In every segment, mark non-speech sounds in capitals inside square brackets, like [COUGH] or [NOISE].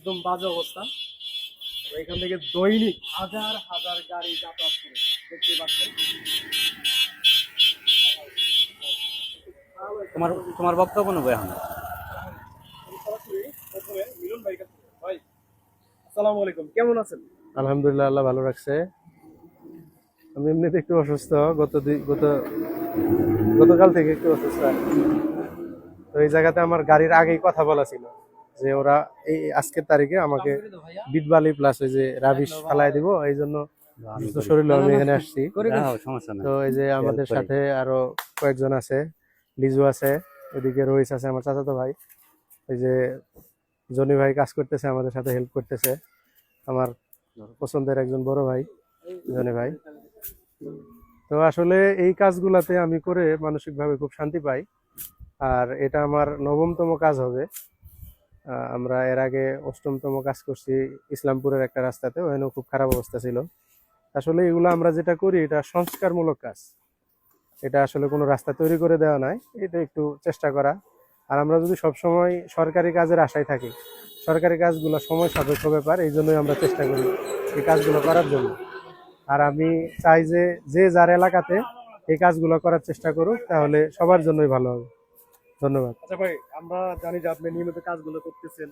একদম বাজে অবস্থা। এখান থেকে দৈনিক হাজার হাজার গাড়ি যাতায়াত করে। দেখতে পাচ্ছেন। তোমার তোমার বক্তব্য নেব এখন। সরাসরি প্রথমে মিলন ভাইয়ের কাছে যাব। ভাই আসসালামু আলাইকুম। কেমন আছেন? আলহামদুলিল্লাহ আল্লাহ ভালো রাখছে। আমি এমনিতে একটু অসুস্থ। গত গত গতকাল থেকে একটু অসুস্থ তো এই জায়গাতে আমার গাড়ির আগেই কথা বলা ছিল। যে ওরা এই আজকের তারিখে আমাকে বিটবালি প্লাস ওই যে রাবিশ ফালাই দিব এই জন্য শরীর আমি এখানে আসছি। সমস্যা না তো এই যে আমাদের সাথে আরও কয়েকজন আছে লিজু আছে ওইদিকে রইস আছে আমার চাচাতো ভাই। এই যে জনি ভাই কাজ করতেছে আমাদের সাথে হেল্প করতেছে। আমার পছন্দের একজন বড় ভাই জনি ভাই। তো আসলে এই কাজগুলাতে আমি করে মানসিকভাবে খুব শান্তি পাই। আর এটা আমার নবমতম কাজ হবে। আমরা এর আগে অষ্টমতম কাজ করছি ইসলামপুরের একটা রাস্তাতে, ওখানেও খুব খারাপ অবস্থা ছিল। আসলে এগুলো আমরা যেটা করি, এটা সংস্কারমূলক কাজ। এটা আসলে কোনো রাস্তা তৈরি করে দেওয়া নয় এটা একটু চেষ্টা করা। আর আমরা যদি সবসময় সরকারি কাজের আশায় থাকি, সরকারি কাজগুলো সময় সাপেক্ষ ব্যাপার, এই জন্যই আমরা চেষ্টা করি এই কাজগুলো করার জন্য। আর আমি চাই যে যে যার এলাকাতে এই কাজগুলো করার চেষ্টা করুক, তাহলে সবার জন্যই ভালো হবে। ধন্যবাদ। আচ্ছা ভাই আমরা জানি যে আপনি নিয়মিত কাজগুলো করতেছেন।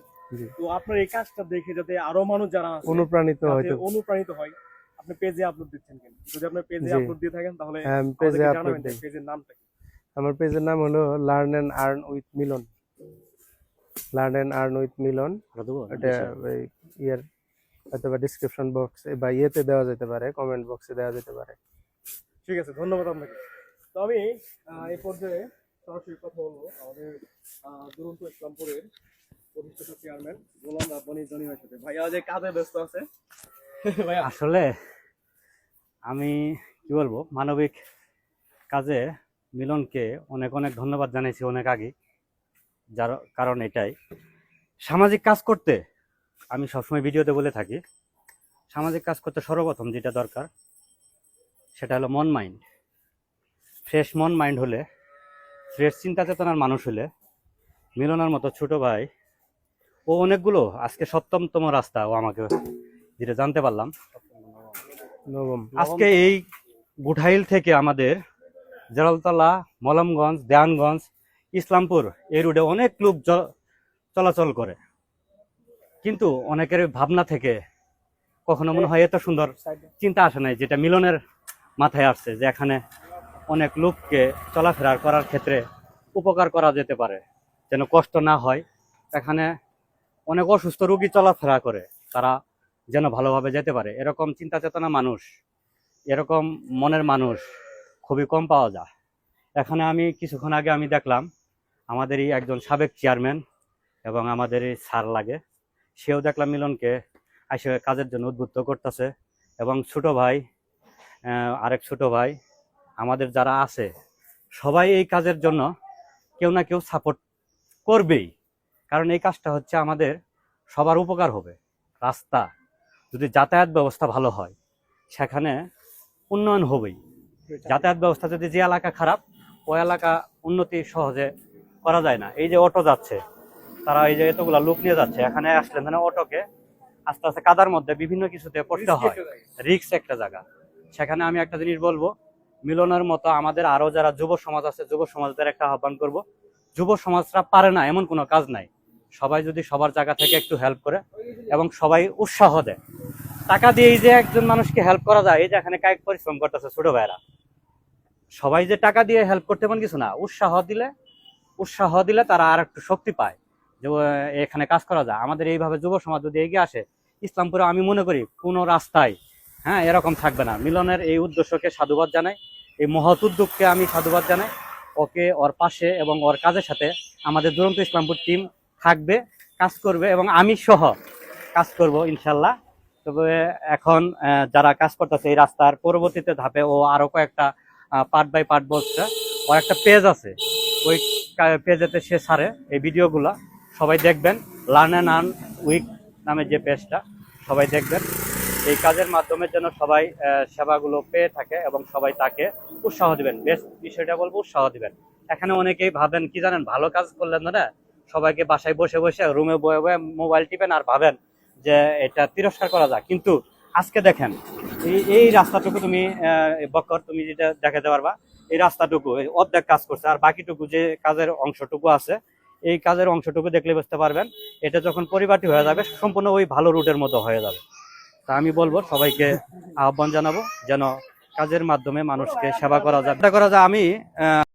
তো আপনার এই কাজটা দেখে যাতে আরও মানুষ যারা আছে অনুপ্রাণিত হয়তো। অনুপ্রাণিত হয় আপনি পেজে আপলোড দিচ্ছেন কেন? যদি আপনি পেজে আপলোড দিয়ে থাকেন তাহলে হ্যাঁ, পেজে আপলোড দিই। পেজের নামটা কি। আমার পেজের নাম হলো learn and earn with Milon learn and earn with Milon এটা ওই ইয়ের হয়তো বা ডিসক্রিপশন বক্সে বা ইয়েতে দেওয়া যেতে পারে কমেন্ট বক্সে দেওয়া যেতে পারে। ঠিক আছে ধন্যবাদ আপনাকে। তো আমি আহ, এই পর্যায়ে সরাসরি কথা হলো আমাদের দুরন্ত ইসলামপুরের প্রতিষ্ঠাতা চেয়ারম্যান গোলাম রাব্বানি জনি সাথে। ভাইয়া যে কাজে ব্যস্ত আছে? [LAUGHS] ভাইয়া, আসলে আমি কি বলব, মানবিক কাজে মিলনকে অনেক অনেক ধন্যবাদ জানাইছি অনেক আগে। যার কারণ এটাই। সামাজিক কাজ করতে আমি সবসময় ভিডিওতে বলে থাকি। সামাজিক কাজ করতে সর্বপ্রথম যেটা দরকার, সেটা হলো মন মাইন্ড ফ্রেশ মন মাইন্ড হলে ফ্রেশ চিন্তা চেতনার মানুষ হলে মিলনের মতো ছোট ভাই ও অনেকগুলো আজকে সপ্তমতম রাস্তা ও আমাকে যেটা জানতে পারলাম। আজকে এই গুঠাইল থেকে আমাদের জেরালতলা মলমগঞ্জ দেয়ানগঞ্জ ইসলামপুর এই রুটে অনেক লোক চলাচল করে। কিন্তু অনেকের ভাবনা থেকে কখনো মনে হয় এত সুন্দর চিন্তা আসে নাই যেটা মিলনের মাথায় আসছে যে এখানে অনেক লোককে চলাফেরা করার ক্ষেত্রে উপকার করা যেতে পারে, যেন কষ্ট না হয়। এখানে অনেক অসুস্থ রোগী চলাফেরা করে, তারা যেন ভালোভাবে যেতে পারে। এরকম চিন্তা চেতনা মানুষ, এরকম মনের মানুষ খুবই কম পাওয়া যায়। এখানে আমি কিছুক্ষণ আগে আমি দেখলাম, আমাদেরই একজন সাবেক চেয়ারম্যান এবং আমাদের এই স্যার লাগে, সেও দেখলাম মিলনকে আসে কাজের জন্য উদ্বুদ্ধ করতেছে এবং ছোট ভাই আরেক ছোট ভাই আমাদের যারা আছে সবাই এই কাজের জন্য কেউ না কেউ সাপোর্ট করবেই। কারণ এই কাজটা হচ্ছে আমাদের সবার উপকার হবে। রাস্তা যদি যাতায়াত ব্যবস্থা ভালো হয় সেখানে উন্নয়ন হবেই। যাতায়াত ব্যবস্থা যদি যে এলাকা খারাপ ওই এলাকা উন্নতি সহজে করা যায় না। এই যে অটো যাচ্ছে তারা এই যে এতগুলা লোক নিয়ে যাচ্ছে এখানে আসলে মানে অটোকে আস্তে আস্তে কাদার মধ্যে বিভিন্ন কিছুতে পড়তে হয়। রিক্স একটা জায়গা। সেখানে আমি একটা জিনিস বলব মিলনের মতো আমাদের আরও যারা যুব সমাজ আছে, যুব সমাজদের একটা আহ্বান করব। যুব সমাজরা পারে না, এমন কোনো কাজ নাই। সবাই যদি সবার জায়গা থেকে একটু হেল্প করে এবং সবাই উৎসাহ দেয়। টাকা দিয়ে এই যে একজন মানুষকে হেল্প করা যায়, এই যে এখানে কায়িক পরিশ্রম করতেছে ছোট ভাইরা সবাই যে টাকা দিয়ে হেল্প করতে এমন কিছু না, উৎসাহ দিলে উৎসাহ দিলে তারা আর একটু শক্তি পায় যে এখানে কাজ করা যায়। আমাদের এইভাবে যুব সমাজ যদি এগিয়ে আসে, ইসলামপুরে আমি মনে করি কোনো রাস্তায় হ্যাঁ এরকম থাকবে না। মিলনের এই উদ্দেশ্যকে সাধুবাদ জানাই। এই মহৎ উদ্যোগকে আমি সাধুবাদ জানাই। ওকে ওর পাশে এবং ওর কাজের সাথে আমাদের দুরন্ত ইসলামপুর টিম থাকবে, কাজ করবে এবং আমি সহ কাজ করব ইনশাল্লাহ। তবে এখন যারা কাজ করতেছে এই রাস্তার পরবর্তীতে ধাপে ও আরও কয়েকটা পার্ট বাই পার্ট বলছে ওর একটা পেজ আছে। ওই পেজেতে সে সারে এই ভিডিওগুলা। সবাই দেখবেন লার্ন অ্যান্ড আর্ন উইক নামে যে পেজটা সবাই দেখবেন। এই কাজের মাধ্যমে যেন সবাই সেবাগুলো পেয়ে থাকে এবং সবাই তাকে উৎসাহ দিবেন। বেশ বিষয়টা বলব উৎসাহ দিবেন। এখানে অনেকেই ভাবেন কি জানেন ভালো কাজ করলেন না সবাইকে বাসায় বসে বসে রুমে বয়ে বয়ে মোবাইল টিপেন আর ভাবেন যে এটা তিরস্কার করা যায় কিন্তু আজকে দেখেন এই এই রাস্তাটুকু তুমি আহ, বক্কর তুমি যেটা দেখাতে পারবা এই রাস্তাটুকু অর্ধেক কাজ করছে। আর বাকিটুকু যে কাজের অংশটুকু আছে এই কাজের অংশটুকু দেখলে বুঝতে পারবেন এটা যখন পরিবারটি হয়ে যাবে সম্পূর্ণ ওই ভালো রুটের মতো হয়ে যাবে। তা আমি বলব সবাইকে আহ্বান জানাব যেন কাজের মাধ্যমে মানুষকে সেবা করা যায়। করা যায় আমি